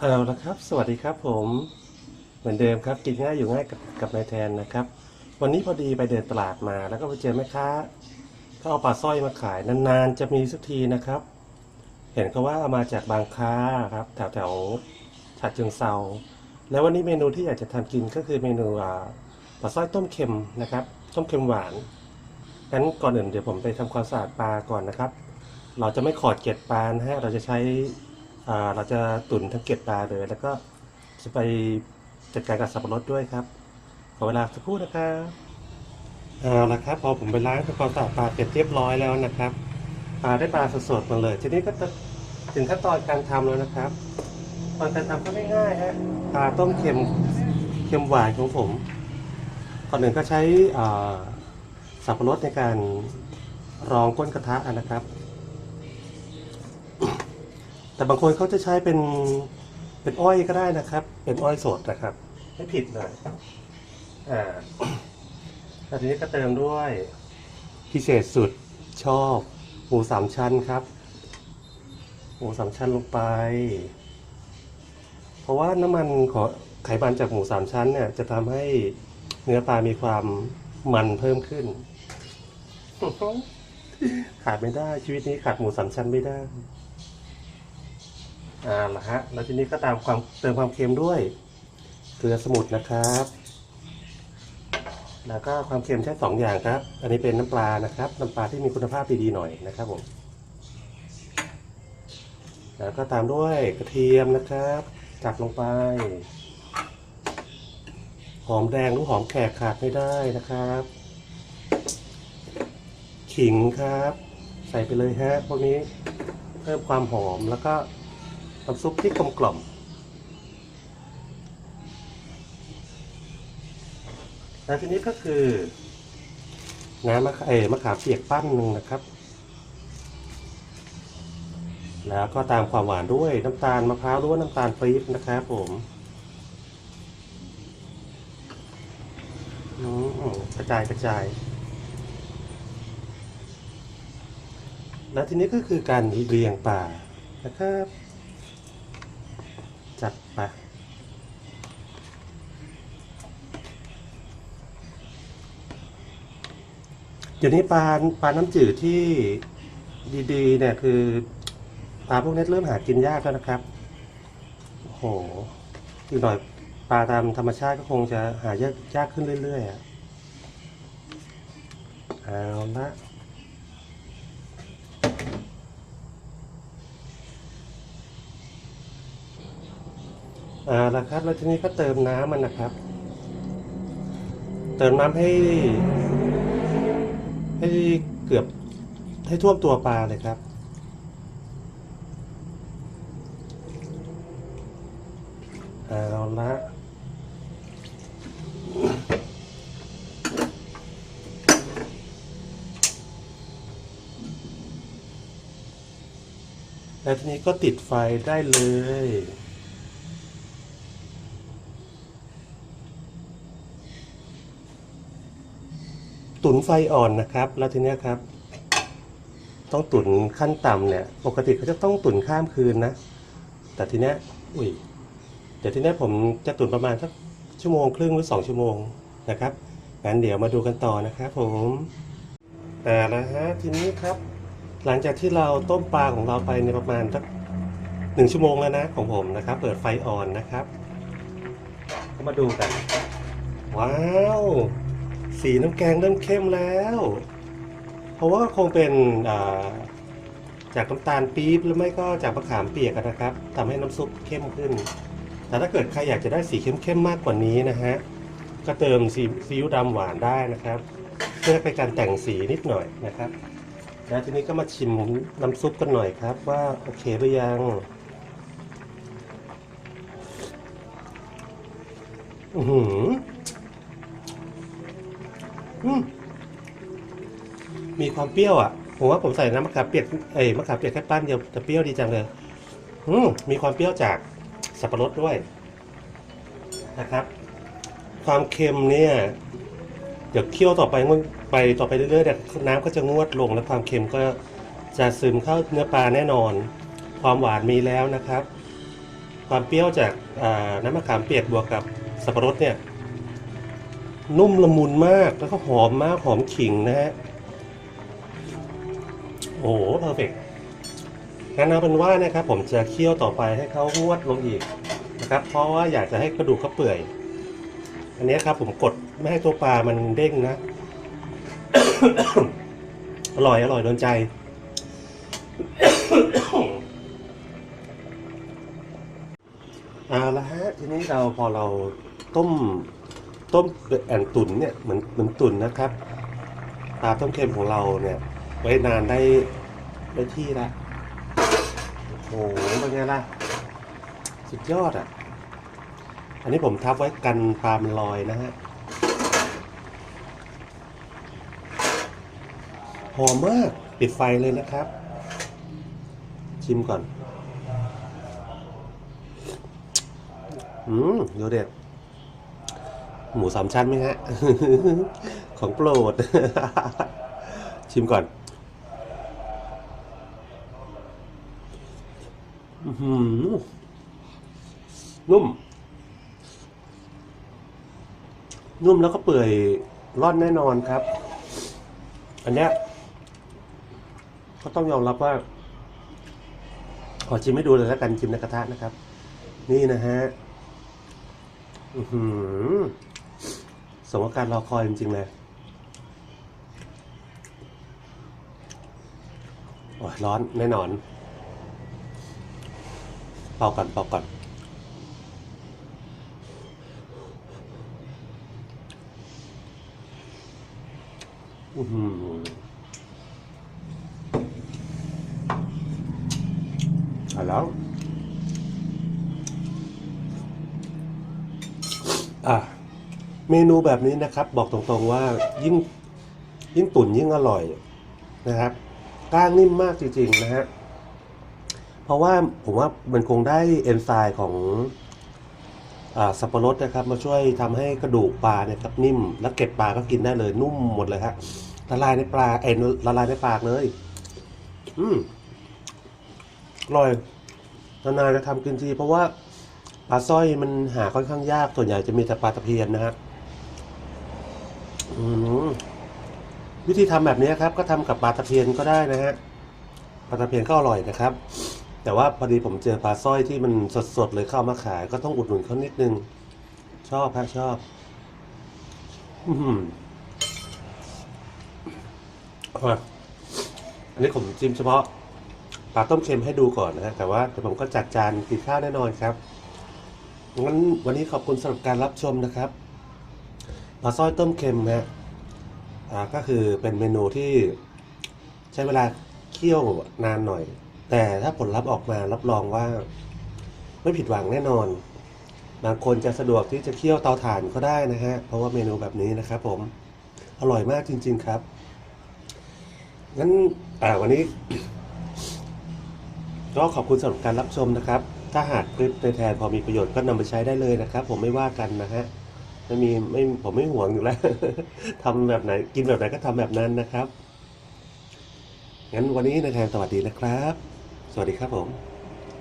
เอาละครับ สวัสดีครับผม เหมือนเดิมครับ กินง่ายอยู่ง่ายกับกับนายแทนนะครับ วันนี้พอดีไปเดินตลาดมา แล้วก็ไปเจอแม่ค้าเขาเอาปลาสร้อยมาขายนานๆจะมีสักทีนะครับ เห็นเขาว่าเอามาจากบางค้าครับแถวแถวๆฉะเชิงเซาแล้ววันนี้เมนูที่อยากจะทำกินก็คือเมนูปลาสร้อยต้มเค็มนะครับ ต้มเค็มหวานงั้นก่อนอื่นเดี๋ยวผมไปทำความสะอาดปลาก่อนนะครับ เราจะไม่ขอดเกล็ดปลานะฮะเราจะใช้ เราจะตุ๋นทั้งเกล็ดปลาเลย แล้วก็จะไปจัดการกับสับปะรดด้วยครับ ขอเวลาสักครู่นะครับเอาละครับ พอผมไปล้างทำความสะอาดปลาเสร็จเรียบร้อยแล้วนะครับปลาได้ปลาสดๆมาเลยทีนี้ก็จะถึงขั้นตอนการทำแล้วนะครับตอนการทำก็ไม่ง่ายฮะปลาต้มเค็มเค็มหวานของผมก่อนหนึ่งก็ใช้สับปะรดในการรองก้นกระทะนะครับ แต่บางคนเขาจะใช้เป็นเป็นอ้อยก็ได้นะครับ เป็นอ้อยสดนะครับ ไม่ผิดเลยอ่าแล้วทีนี้ก็เติมด้วยพิเศษสุดชอบหมูสามชั้นครับหมูสามชั้นลงไป เพราะว่าน้ำมันของไขมันจากหมูสามชั้นเนี่ย จะทำให้เนื้อปลามีความมันเพิ่มขึ้น ขาดไม่ได้ชีวิตนี้ขาดหมูสามชั้นไม่ได้ อ่าละฮะแล้วทีนี้ก็ตามความเติมความเค็มด้วยเกลือสมุนนะครับ แล้วก็ความเค็มใช้สองอย่างครับ อันนี้เป็นน้ำปลานะครับ น้ำปลาที่มีคุณภาพดีๆหน่อยนะครับผมแล้วก็ตามด้วยกระเทียมนะครับจับลงไป หอมแดงหรือหอมแขกขาดไม่ได้นะครับ ขิงครับ ใส่ไปเลยฮะพวกนี้เพิ่มความหอมแล้วก็ น้ำซุปที่กลมกล่อมแล้วทีนี้ก็คือ น้ำมะขามเอมะขามเปียกปั้นหนึ่งนะครับ แล้วก็ตามความหวานด้วยน้ำตาลมะพร้าวหรือว่าน้ำตาลปี๊บนะครับผมอืมกระจายกระจาย แล้วทีนี้ก็คือการเรียงป่านะครับ จัดไปเดี๋ยวนี้ปลาปลาน้ำจืดที่ดีๆเนี่ยคือปลาพวกนี้เริ่มหากินยากแล้วนะครับ โอ้โห อีกหน่อยปลาตามธรรมชาติก็คงจะหายากยากขึ้นเรื่อยๆอะเอาละ อ่าละครับ แล้วทีนี้ก็เติมน้ำมันนะครับ เติมน้ำให้ ให้เกือบให้ท่วมตัวปลาเลยครับเอาละแล้วทีนี้ก็ติดไฟได้เลย ตุ๋นไฟอ่อนนะครับ แล้วทีเนี้ยครับ ต้องตุ๋นขั้นต่ำเนี่ย ปกติเขาจะต้องตุ๋นข้ามคืนนะ แต่ทีเนี้ยอุ้ยเดี๋ยวทีเนี้ยผมจะตุ๋นประมาณสักชั่วโมงครึ่งหรือสองชั่วโมงนะครับงั้นเดี๋ยวมาดูกันต่อนะครับผมแต่ละฮะทีนี้ครับ หลังจากที่เราต้มปลาของเราไปในประมาณสักหนึ่งชั่วโมงแล้วนะของผมนะครับ เปิดไฟอ่อนนะครับ ก็มาดูกัน ว้าว สีน้ำแกงเริ่มเข้มแล้ว เพราะว่าคงเป็นจากน้ำตาลปี๊บหรือไม่ก็จากมะขามเปียกนะครับทำให้น้ำซุปเข้มขึ้น แต่ถ้าเกิดใครอยากจะได้สีเข้มๆมากกว่านี้นะฮะก็เติมซีซีอิ๊วดำหวานได้นะครับ เพื่อเป็นการแต่งสีนิดหน่อยนะครับแล้วทีนี้ก็มาชิมน้ำซุปกันหน่อยครับ ว่าโอเคหรือยังอือหือ อืมมีความเปรี้ยวอะ ผมว่าผมใส่น้ำมะขามเปียกเอ้ยมะขามเปียกแค่ปั้นเดียวแต่เปรี้ยวดีจังเลย อืมมีความเปรี้ยวจากสับปะรดด้วยนะครับ ความเค็มเนี่ย เดี๋ยวเคี่ยวต่อไปมันไปต่อไปเรื่อยๆเนี่ยน้ำก็จะงวดลงและความเค็มก็จะซึมเข้าเนื้อปลาแน่นอน ความหวานมีแล้วนะครับ ความเปรี้ยวจากน้ำมะขามเปียกบวกกับสับปะรดเนี่ย นุ่มละมุนมากแล้วก็หอมมากหอมขิงนะฮะโอ้โหเพอร์เฟกงั้นเอาเป็นว่านะครับ ผมจะเคี่ยวต่อไปให้เขางวดลงอีกนะครับ เพราะว่าอยากจะให้กระดูกเขาเปื่อย อันนี้ครับ ผมกดไม่ให้ตัวปลามันเด้งนะ อร่อยอร่อยโดนใจ เอาละฮะทีนี้เราพอเราต้ม ต้มแอนตุนเนี่ยเหมือนเหมือนตุนนะครับปลาต้มเค็มของเราเนี่ย ไว้นานได้ได้ที่ละโอ้โหเป็นไงล่ะ สุดยอดอะ อันนี้ผมทับไว้กันปลามันลอยนะฮะหอมมากปิดไฟเลยนะครับ ชิมก่อน อืมดูเด็ด หมูสามชั้นไหมฮะ ของโปรด ชิมก่อนนุ่ม นุ่มแล้วก็เปื่อยร่อนแน่นอนครับ อันเนี้ยก็ต้องยอมรับว่า ขอชิมให้ดูเลยแล้วกันชิมในกระทะนะครับ นี่นะฮะ อือหือ มกับการรอคอยจริง ๆ เลยโอ้ยร้อนแน่นอน เป่าก่อนเป่าก่อนอือหือเอาแล้วอะ เมนูแบบนี้นะครับ บอกตรงๆว่ายิ่งยิ่งตุ๋นยิ่งอร่อยนะครับก้างนิ่มมากจริงๆนะฮะเพราะว่าผมว่ามันคงได้เอนไซม์ของอสับปะรดนะครับ มาช่วยทำให้กระดูกปลาเนี่ยครับนิ่ม แล้วเก็บปลาก็กินได้เลย นุ่มหมดเลยฮะละลายในปลาเอ็นละลายในปากเลย อืมอร่อยนานๆจะทำกินทีเพราะว่าปลาสร้อยมันหาค่อนข้างยากส่วนใหญ่จะมีแต่ปลาตะเพียนนะฮะ วิธีทำแบบนี้ครับ ก็ทำกับปลาตะเพียนก็ได้นะฮะปลาตะเพียนก็อร่อยนะครับ แต่ว่าพอดีผมเจอปลาสร้อยที่มันสดๆเลยเข้ามาขาย ก็ต้องอุดหนุนเขานิดนึง ชอบครับชอบ อื้มอะอันนี้ผมจิ้มเฉพาะปลาต้มเค็มให้ดูก่อนนะฮะแต่ว่าเดี๋ยวผมก็จัดจานกินข้าวแน่นอนครับงั้นวันนี้ขอบคุณสำหรับการรับชมนะครับ ปลาสร้อยต้มเค็มนะฮะอ่าก็คือเป็นเมนูที่ใช้เวลาเคี่ยวนานหน่อย แต่ถ้าผลลัพธ์ออกมารับรองว่า ไม่ผิดหวังแน่นอน บางคนจะสะดวกที่จะเคี่ยวเตาถ่านก็ได้นะฮะ เพราะว่าเมนูแบบนี้นะครับผม อร่อยมากจริง ๆครับ งั้นอ่าวันนี้ ก็ขอบคุณสำหรับการรับชมนะครับ ถ้าหากคลิปในแทนพอมีประโยชน์ก็นำไปใช้ได้เลยนะครับ ผมไม่ว่ากันนะฮะ ไม่มีไม่ผมไม่ห่วงอยู่แล้วทำแบบไหนกินแบบไหนก็ทำแบบนั้นนะครับ งั้นวันนี้นายแทนสวัสดีนะครับ สวัสดีครับผม